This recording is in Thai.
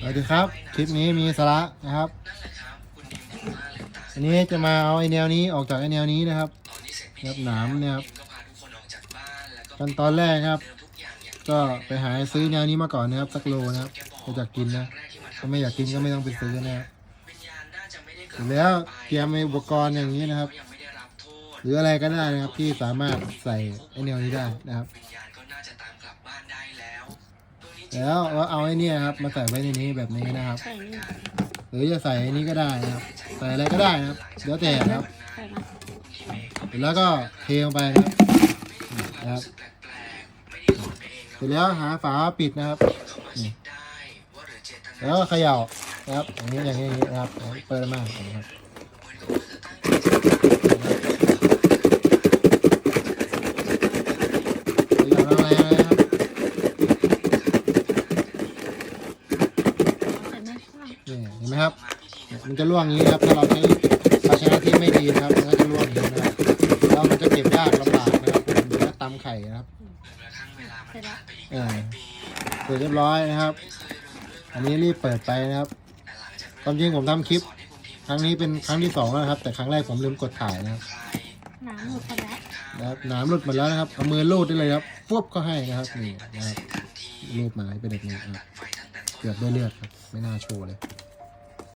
สวัสดีครับ คลิปนี้มีสาระนะครับอันนี้จะมาเอาไอแนวนี้ออกจากไอแนวนี้นะครับครับหนามเนี่ยครับขั้นตอนแรกครับ ก็ไปหาซื้อแนวนี้มาก่อนนะครับสักโลนะครับถ้าอยากกินนะถ้าไม่อยากกินก็ไม่ต้องไปซื้อนะครับแล้วเตรียมอุปกรณ์อย่างนี้นะครับ หรืออะไรก็ได้นะครับที่สามารถใส่ไอแนวนี้ได้นะครับ แล้วเอาไอ้เนี่ยครับ มาใส่ไว้ในนี้แบบนี้นะครับ ใส่นี่หรือจะใส่อันนี้ก็ได้นะครับ ใส่อะไรก็ได้นะครับแล้วแต่นะครับ ใส่มาเสร็จแล้วก็เทลงไปนะครับนะครับเสร็จแล้วหาฝาปิดนะครับนี่แล้วก็เขย่านะครับอย่างนี้อย่างนี้อย่างนี้นะครับ เปิดมากนะครับเขย่าแรงๆเลยนะครับ ใส่ไม่ข้าง นี่เห็นไหมครับ มันจะร่วงอย่างนี้นะครับ ถ้าเราใช้ภาชนะที่ไม่ดีนะครับ มันก็จะร่วงอย่างนี้นะครับแล้วมันจะเก็บยากลำบากนะครับเหมือนตำไข่นะครับเสร็จแล้วเออเสร็จเรียบร้อยนะครับ อันนี้รีบเปิดไปนะครับความจริงผมทำคลิป ครั้งนี้เป็นครั้งที่สองแล้วนะครับ แต่ครั้งแรกผมลืมกดถ่ายนะครับน้ำหมดไปแล้วนะครับหนามหลุดหมดแล้วนะครับเอามือลูดได้เลยครับฟุบก็ให้นะครับนี่นะครับรูดมาให้เป็นแบบนี้นะครับเกือบได้เลือดครับไม่น่าโชว์เลย